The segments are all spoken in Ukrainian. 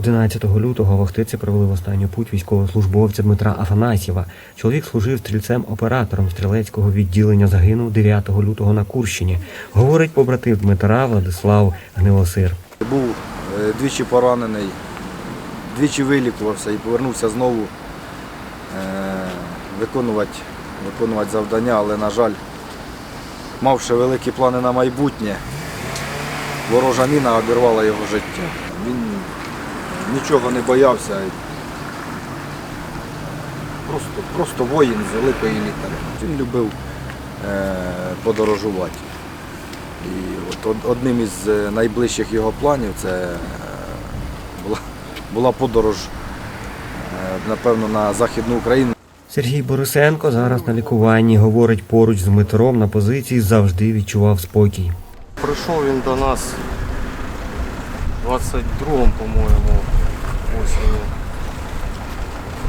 11 лютого вахтиці провели в останню путь військовослужбовця Дмитра Афанасьєва. Чоловік служив стрільцем-оператором стрілецького відділення. Загинув 9 лютого на Курщині. Говорить побратив Дмитра Владислав Гнилосир. Був е, двічі поранений, двічі вилікувався і повернувся знову е, виконувати, виконувати завдання, але, на жаль, мавши великі плани на майбутнє, ворожа міна обірвала його життя. Він нічого не боявся. Просто, просто воїн з великої літери. Він любив е, подорожувати. І от одним із е, найближчих його планів це е, була, була подорож, е, напевно, на Західну Україну. Сергій Борисенко зараз на лікуванні. Говорить, поруч з Дмитром на позиції завжди відчував спокій. Прийшов він до нас 22-му, по-моєму, осінню.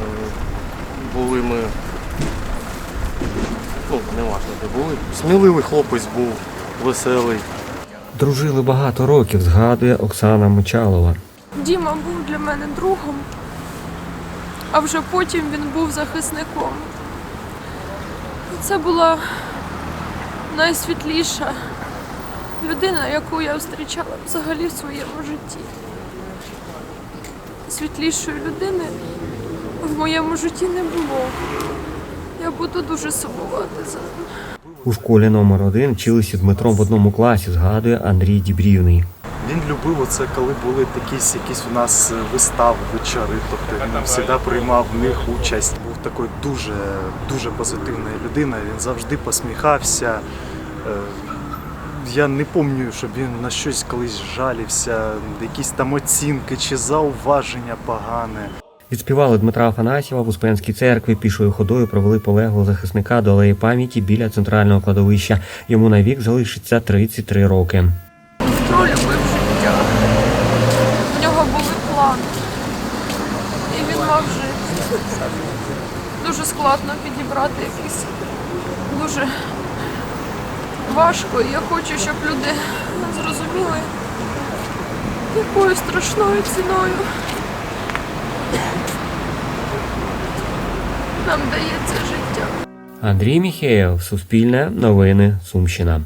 Е, Були ми. Ну, не важно, де були. Сміливий хлопець був, веселий. Дружили багато років, згадує Оксана Мочалова. Діма був для мене другом, а вже потім він був захисником. Це була найсвітліша людина, яку я зустрічала взагалі в своєму житті. Світлішої людини в моєму житті не було. Я буду дуже сумувати за ним. У школі номер 1 вчилися Дмитром в одному класі, згадує Андрій Дібрівний. Він любив оце, коли були якісь, якісь у нас вистави, вечори. Тобто він завжди приймав в них участь. Був такою дуже, дуже позитивною людиною. Він завжди посміхався. Е, Я не пам'ятаю, щоб він на щось колись жалівся, якісь там оцінки чи зауваження погане. Відспівали Дмитра Афанасьєва в Успенській церкві. Пішою ходою провели полеглого захисника до алеї пам'яті біля центрального кладовища. Йому на вік залишиться 33 роки. Дмитро любив життя. У нього були плани. І він мав жити. Дуже складно підібрати якийсь дуже важко. Я хочу, щоб люди зрозуміли, якою страшною ціною нам дається життя. Андрій Міхеєв, Суспільне, Новини, Сумщина.